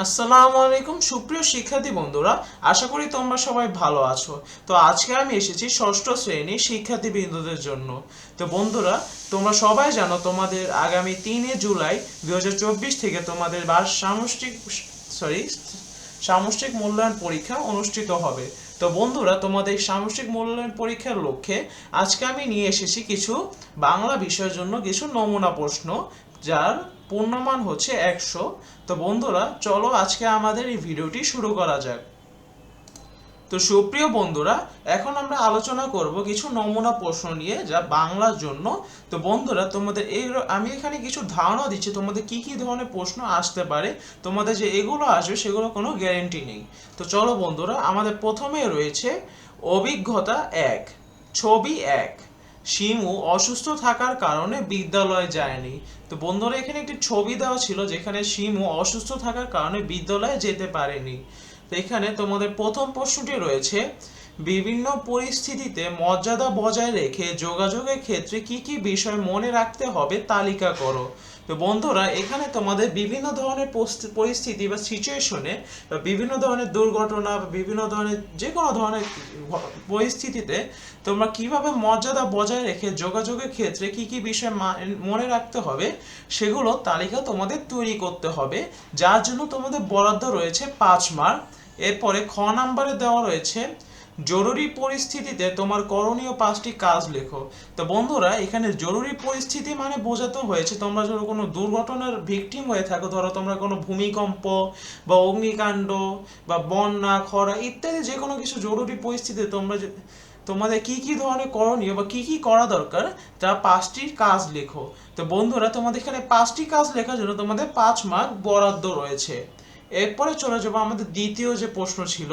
আসসালামু আলাইকুম, সুপ্রিয় শিক্ষার্থী বন্ধুরা, আশা করি তোমরা সবাই ভালো আছো। তো আজকে আমি এসেছি ষষ্ঠ শ্রেণির শিক্ষার্থী বিন্দুদের জন্য। তো বন্ধুরা, তোমরা সবাই জানো তোমাদের আগামী তিনে জুলাই দু হাজার চব্বিশ থেকে তোমাদের বার্ষ সামষ্টিক সরি, সামষ্টিক মূল্যায়ন পরীক্ষা অনুষ্ঠিত হবে। তো বন্ধুরা, তোমাদের সামষ্টিক মূল্যায়ন পরীক্ষার লক্ষ্যে আজকে আমি নিয়ে এসেছি কিছু বাংলা বিষয়ের জন্য কিছু নমুনা প্রশ্ন, যার পূর্ণমান হচ্ছে একশো। তো বন্ধুরা, চলো আজকে আমাদের এই ভিডিওটি শুরু করা যাক। তো সুপ্রিয় বন্ধুরা, এখন আমরা আলোচনা করব কিছু নমুনা প্রশ্ন নিয়ে যা বাংলার জন্য। তো বন্ধুরা, তোমাদের এই আমি এখানে কিছু ধারণা দিচ্ছি, তোমাদের কি কি ধরনের প্রশ্ন আসতে পারে, তোমাদের যে এগুলো আসবে সেগুলো কোনো গ্যারেন্টি নেই। তো চলো বন্ধুরা, আমাদের প্রথমে রয়েছে অভিজ্ঞতা এক, ছবি এক। শিমু অসুস্থ থাকার কারণে বিদ্যালয়ে যায়নি। তো বন্ধুরা, এখানে একটি ছবি দেওয়া ছিল যেখানে শিমু অসুস্থ থাকার কারণে বিদ্যালয়ে যেতে পারেনি। তো এখানে তোমাদের প্রথম প্রশ্নটি রয়েছে বিভিন্ন পরিস্থিতিতে মর্যাদা বজায় রেখে যোগাযোগের ক্ষেত্রে কি কি বিষয় মনে রাখতে হবে তালিকা করো। তো বন্ধুরা, এখানে তোমাদের বিভিন্ন ধরনের পরিস্থিতি বা সিচুয়েশনে বা বিভিন্ন ধরনের দুর্ঘটনা বা বিভিন্ন ধরনের যে কোনো ধরনের পরিস্থিতিতে তোমরা কীভাবে মর্যাদা বজায় রেখে যোগাযোগের ক্ষেত্রে কি কি বিষয় মনে রাখতে হবে, সেগুলো তালিকা তোমাদের তৈরি করতে হবে। যার জন্য তোমাদের বরাদ্দ রয়েছে পাঁচ মার্ক। এরপরে খ নাম্বারে দেওয়া রয়েছে জরুরি পরিস্থিতিতে তোমার করণীয় পাঁচটি কাজ লেখো। তো বন্ধুরা, এখানে জরুরি পরিস্থিতি মানে বোঝাতে হয়েছে, তোমরা ধরো কোনো দুর্ঘটনার ভিকটিম হয়ে থাকো, ধরো তোমরা কোনো ভূমিকম্প বা অগ্নিকাণ্ড বা বন্যা, খরা ইত্যাদি যে কোনো কিছু জরুরি পরিস্থিতিতে তোমরা তোমাদের কি কি ধরনের করণীয় বা কি কি করা দরকার, তা পাঁচটি কাজ লেখো। তো বন্ধুরা, তোমাদের এখানে পাঁচটি কাজ লেখার জন্য তোমাদের পাঁচ মার্ক বরাদ্দ রয়েছে। এরপরে চলে যাব আমাদের দ্বিতীয় যে প্রশ্ন ছিল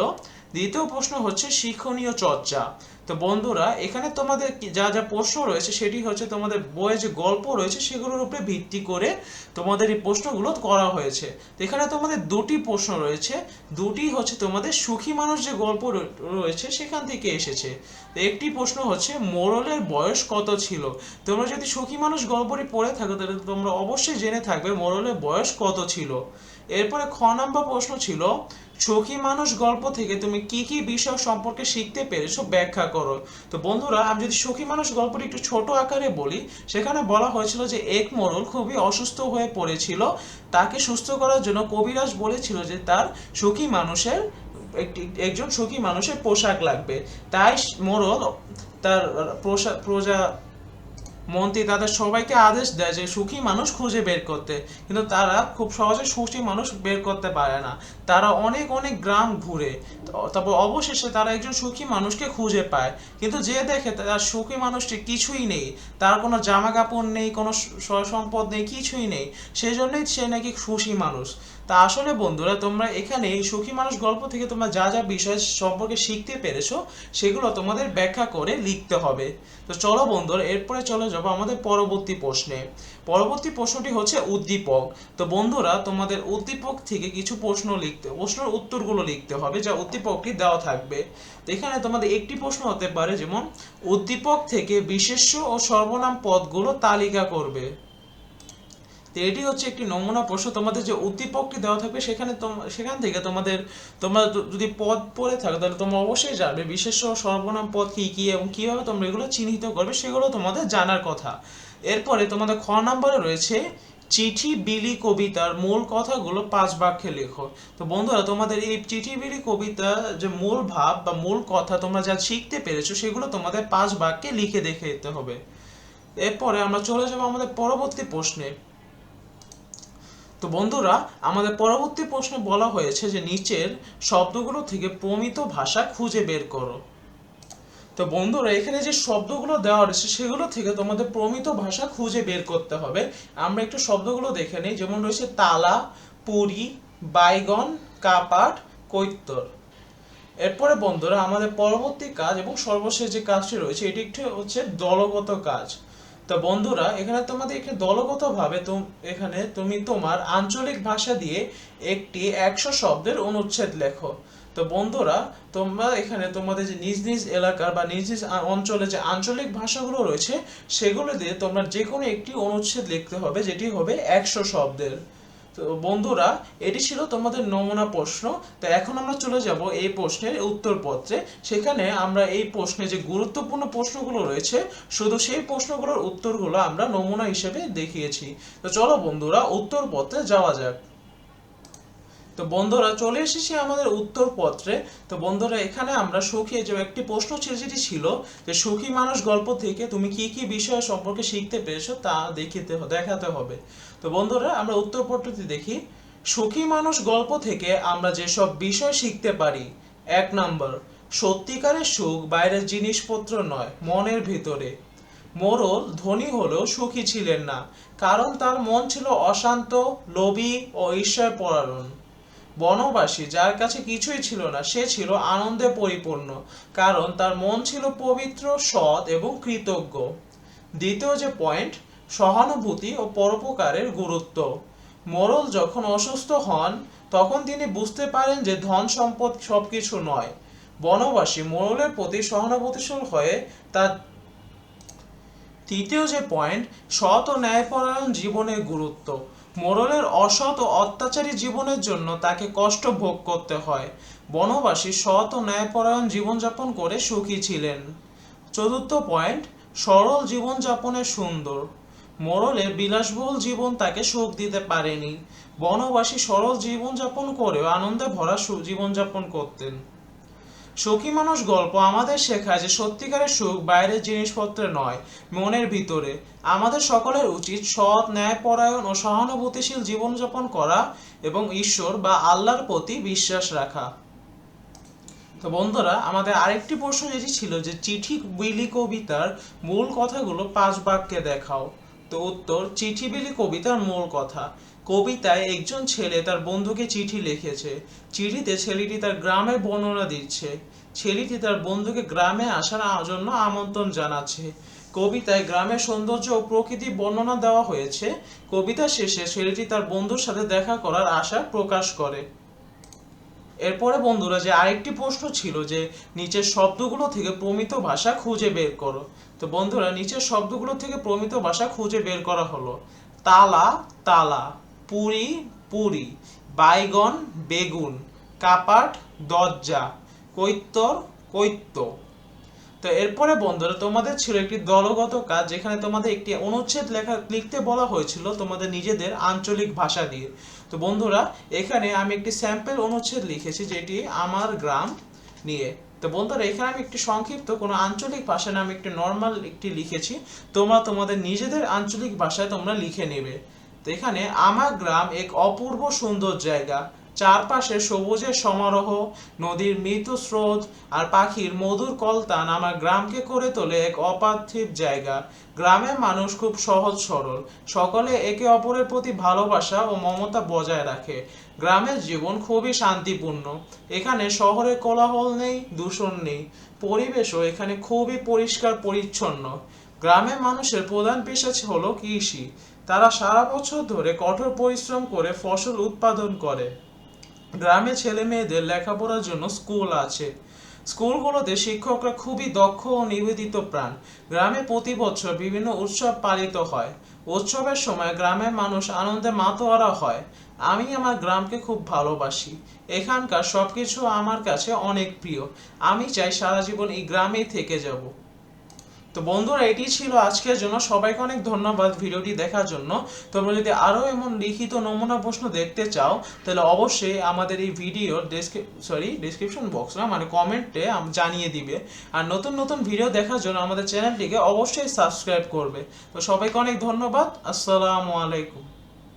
দ্বিতীয় প্রশ্ন হচ্ছে শিক্ষণীয় চর্চা। তো বন্ধুরা, এখানে তোমাদের যা যা প্রশ্ন রয়েছে, সেটি হচ্ছে তোমাদের বইয়ে যে গল্প রয়েছে, সেগুলোর উপরে ভিত্তি করে তোমাদের এই প্রশ্নগুলো করা হয়েছে। তো এখানে তোমাদের দুটি প্রশ্ন রয়েছে। দুটি হচ্ছে তোমাদের সুখী মানুষ যে গল্প রয়েছে, সেখান থেকে এসেছে। তো একটি প্রশ্ন হচ্ছে, মোরলের বয়স কত ছিল? তোমরা যদি সুখী মানুষ গল্পটি পড়ে থাকো, তাহলে তোমরা অবশ্যই জেনে থাকবে মোরলের বয়স কত ছিল। এরপরে খ নাম্বার প্রশ্ন ছিল সখী মানুষ গল্প থেকে তুমি কি কি বিষয় সম্পর্কে শিখতে পেরেছ ব্যাখ্যা করো। তো বন্ধুরা, আমি যদি সখী মানুষ গল্পটি একটু ছোট আকারে বলি, সেখানে বলা হয়েছিল যে এক মোড়ল খুবই অসুস্থ হয়ে পড়েছিল। তাকে সুস্থ করার জন্য কবিরাজ বলেছিল যে তার সুখী মানুষের একটি, একজন সুখী মানুষের পোশাক লাগবে। তাই মোড়ল তার প্রজা মন্ত্রী তাদের সবাইকে আদেশ দেয় যে সুখী মানুষ খুঁজে বের করতে। কিন্তু তারা খুব সহজে সুখী মানুষ বের করতে পারে না। তারা অনেক অনেক গ্রাম ঘুরে। তারপর অবশেষে তারা একজন সুখী মানুষকে খুঁজে পায়। কিন্তু যে দেখে তার সুখী মানুষটি কিছুই নেই, তার কোনো জামা কাপড় নেই, কোনো সম্পদ নেই, কিছুই নেই সেই জন্যই সে নাকি খুশি মানুষ। তা আসলে বন্ধুরা, তোমরা এখানে এই সুখী মানুষ গল্প থেকে তোমরা যা যা বিষয় সম্পর্কে শিখতে পেরেছ, সেগুলো তোমাদের ব্যাখ্যা করে লিখতে হবে। তো চলো বন্ধুরা, এরপরে চলে যাব আমাদের পরবর্তী প্রশ্নে। পরবর্তী প্রশ্নটি হচ্ছে উদ্দীপক। তো বন্ধুরা, তোমাদের উদ্দীপক থেকে কিছু প্রশ্ন লিখতে, প্রশ্নের উত্তরগুলো লিখতে হবে যা উদ্দীপকটি দেওয়া থাকবে। তো এখানে তোমাদের একটি প্রশ্ন হতে পারে, যেমন, উদ্দীপক থেকে বিশেষ্য ও সর্বনাম পদগুলো তালিকা করবে। তো এটি হচ্ছে একটি নমুনা প্রশ্ন। তোমাদের যে উদ্দীপকটি দেওয়া থাকবে, সেখানে সেখান থেকে তোমাদের, তোমরা যদি পদ পড়ে থাকো, তাহলে তোমরা অবশ্যই জানবে বিশেষ সর্বনাম পদ কি কি এবং কীভাবে তোমরা এগুলো চিহ্নিত করবে, সেগুলো তোমাদের জানার কথা। এরপরে তোমাদের খ নম্বরে রয়েছে, চিঠি বিলি কবিতার মূল কথাগুলো পাঁচ বাক্যে লেখো। তো বন্ধুরা, তোমাদের এই চিঠি বিলি কবিতা যে মূল ভাব বা মূল কথা তোমরা যা শিখতে পেরেছ, সেগুলো তোমাদের পাঁচ বাক্যে লিখে দেখে দিতে হবে। এরপরে আমরা চলে যাব আমাদের পরবর্তী প্রশ্নে। তো বন্ধুরা, আমাদের পরবর্তী প্রশ্নে বলা হয়েছে যে নিচের শব্দগুলো থেকে প্রমিত ভাষা খুঁজে বের করো। তো বন্ধুরা, এখানে যে শব্দগুলো দেওয়া রয়েছে, সেগুলো থেকে তোমাদের প্রমিত ভাষা খুঁজে বের করতে হবে। আমরা একটু শব্দগুলো দেখে নিই, যেমন রয়েছে তালা, পুরি, বাইগন, কাপাট, কৈত্তর। এরপরে বন্ধুরা, আমাদের পরবর্তী কাজ এবং সর্বশেষ যে কাজটি রয়েছে, এটি একটি হচ্ছে দলগত কাজ। তো বন্ধুরা, এখানে তোমাদের একটি দলগতভাবে এখানে তুমি তোমার আঞ্চলিক ভাষা দিয়ে একটি একশো শব্দের অনুচ্ছেদ লেখো। তো বন্ধুরা, তোমরা এখানে তোমাদের যে নিজ নিজ এলাকার বা নিজ নিজ অঞ্চলে যে আঞ্চলিক ভাষাগুলো রয়েছে, সেগুলো দিয়ে তোমরা যে কোনো একটি অনুচ্ছেদ লিখতে হবে, যেটি হবে একশো শব্দের। তো বন্ধুরা, এটি ছিল তোমাদের নমুনা প্রশ্ন। তো এখন আমরা চলে যাব এই প্রশ্নের উত্তরপত্রে। সেখানে আমরা এই প্রশ্নে যে গুরুত্বপূর্ণ প্রশ্নগুলো রয়েছে, শুধু সেই প্রশ্নগুলোর উত্তরগুলো আমরা নমুনা হিসেবে দেখিয়েছি। তো চলো বন্ধুরা, উত্তরপত্রে যাওয়া যাক। তো বন্ধুরা, চলে এসেছি আমাদের উত্তরপত্রে তো বন্ধুরা, এখানে আমরা সুখী যে একটি প্রশ্ন ছিল যেটি ছিল যে, সুখী মানুষ গল্প থেকে তুমি কি কি বিষয় সম্পর্কে শিখতে পেরেছ তা দেখিতে দেখাতে হবে। তো বন্ধুরা, আমরা উত্তরপত্রটি দেখি। সুখী মানুষ গল্প থেকে আমরা যেসব বিষয় শিখতে পারি, এক নম্বর, সত্যিকারের সুখ বাইরের জিনিসপত্র নয়, মনের ভিতরে। মোরল ধনী হলেও সুখী ছিলেন না, কারণ তার মন ছিল অশান্ত, লোভী ও ঈশ্বর পরায়ণ। বনবাসী যার কাছে কিছুই ছিল না, সে ছিল আনন্দে পরিপূর্ণ, কারণ তার মন ছিল পবিত্র, সৎ এবং কৃতজ্ঞ। দ্বিতীয় যে পয়েন্ট সহানুভূতি ও পরোপকারের গুরুত্ব। মোরল যখন অসুস্থ হন, তখন তিনি বুঝতে পারেন যে ধন সম্পদ সবকিছু নয়। বনবাসী মোরলের প্রতি সহানুভূতিশীল হয়ে তার তৃতীয় যে পয়েন্ট সৎ ও ন্যায়পরায়ণ জীবনের গুরুত্ব। মোরলের অসৎ ও অত্যাচারী জীবনের জন্য তাকে কষ্ট ভোগ করতে হয়। বনবাসী সৎ ও ন্যায়পরায়ণ জীবনযাপন করে সুখী ছিলেন। চতুর্থ পয়েন্ট, সরল জীবনযাপনের সুন্দর। মোরলের বিলাসবহুল জীবন তাকে সুখ দিতে পারেনি। বনবাসী সরল জীবনযাপন করেও আনন্দে ভরা জীবনযাপন করতেন। সুখী মানুষ গল্প আমাদের শেখায় যে সত্যিকারের সুখ বাইরের জিনিসপত্রে নয়, মনের ভিতরে। আমাদের সকলের উচিত সৎ, ন্যায়পরায়ণ ও সহানুভূতিশীল জীবনযাপন করা এবং ঈশ্বর বা আল্লাহর প্রতি বিশ্বাস রাখা। তো বন্ধুরা, আমাদের আরেকটি প্রশ্ন যেটি ছিল যে চিঠি বিলি কবিতার মূল কথাগুলো পাঁচ বাক্যে দেখাও। তো উত্তর, চিঠি বিলি কবিতার মূল কথা। কবিতায় একজন ছেলে তার বন্ধুকে চিঠি লিখেছে। চিঠিতে ছেলেটি তার গ্রামের বর্ণনা দিচ্ছে। ছেলেটি তার বন্ধুকে গ্রামে আসার জন্য আমন্ত্রণ জানাচ্ছে। কবিতায় গ্রামের সৌন্দর্য ও প্রকৃতি বর্ণনা দেওয়া হয়েছে। কবিতা শেষে ছেলেটি তার বন্ধুর সাথে দেখা করার আশা প্রকাশ করে। এরপরে বন্ধুরা, যে আরেকটি প্রশ্ন ছিল যে, নিচের শব্দগুলো থেকে প্রমিত ভাষা খুঁজে বের করো। তো বন্ধুরা, নিচের শব্দগুলো থেকে প্রমিত ভাষা খুঁজে বের করা হলো, তালা তালা, পুরি পুরি, বাইগন, বেগুন, কাপাট, দরজা। কৈত্তর, কৈত্য। তো এরপরে বন্ধুরা, তোমাদের ছিল একটি দলগত কাজ, যেখানে তোমাদের একটি অনুচ্ছেদ লেখা, লিখতে বলা হয়েছিল তোমাদের নিজেদের আঞ্চলিক ভাষা দিয়ে। তো বন্ধুরা, এখানে আমি একটি স্যাম্পল অনুচ্ছেদ লিখেছি, যেটি আমার গ্রাম নিয়ে। তো বন্ধুরা, এখানে আমি একটি সংক্ষিপ্ত কোনো আঞ্চলিক ভাষা নামে একটি নর্মাল একটি লিখেছি, তোমরা তোমাদের নিজেদের আঞ্চলিক ভাষায় তোমরা লিখে নেবে। তো এখানে আমার গ্রাম এক অপূর্ব সুন্দর জায়গা। চারপাশে সবুজের সমারোহ, নদীর মৃত স্রোত আর পাখির মধুর কলতান আমার গ্রামকে করে তোলে এক অপার্থিব জায়গা। গ্রামের মানুষ খুব সহজ সরল। সকলে একে অপরের প্রতি ভালোবাসা ও মমতা বজায় রাখে। গ্রামের জীবন খুবই শান্তিপূর্ণ। এখানে শহরে কোলাহল নেই, দূষণ নেই। পরিবেশও এখানে খুবই পরিষ্কার পরিচ্ছন্ন। গ্রামের মানুষের প্রধান পেশা হলো কৃষি। তারা সারা বছর ধরে কঠোর পরিশ্রম করে ফসল উৎপাদন করে। গ্রামে ছেলে মেয়েদের লেখাপড়ার জন্য স্কুল আছে। স্কুলগুলোতে শিক্ষকরা খুবই দক্ষ ও নিবেদিত প্রাণ। গ্রামে প্রতি বছর বিভিন্ন উৎসব পালিত হয়। উৎসবের সময় গ্রামের মানুষ আনন্দে মাতোয়ারা হয়। আমি আমার গ্রামকে খুব ভালোবাসি। এখানকার সবকিছু আমার কাছে অনেক প্রিয়। আমি চাই সারা জীবন এই গ্রামেই থেকে যাব। তো বন্ধুরা, এটি ছিল আজকের জন্য। সবাইকে অনেক ধন্যবাদ ভিডিওটি দেখার জন্য। তোমরা যদি আরও এমন লিখিত নমুনা প্রশ্ন দেখতে চাও, তাহলে অবশ্যই আমাদের এই ভিডিওর সরি ডিসক্রিপশন বক্স না মানে কমেন্টে জানিয়ে দিবে। আর নতুন নতুন ভিডিও দেখার জন্য আমাদের চ্যানেলটিকে অবশ্যই সাবস্ক্রাইব করবে। তো সবাইকে অনেক ধন্যবাদ। আসসালামু আলাইকুম।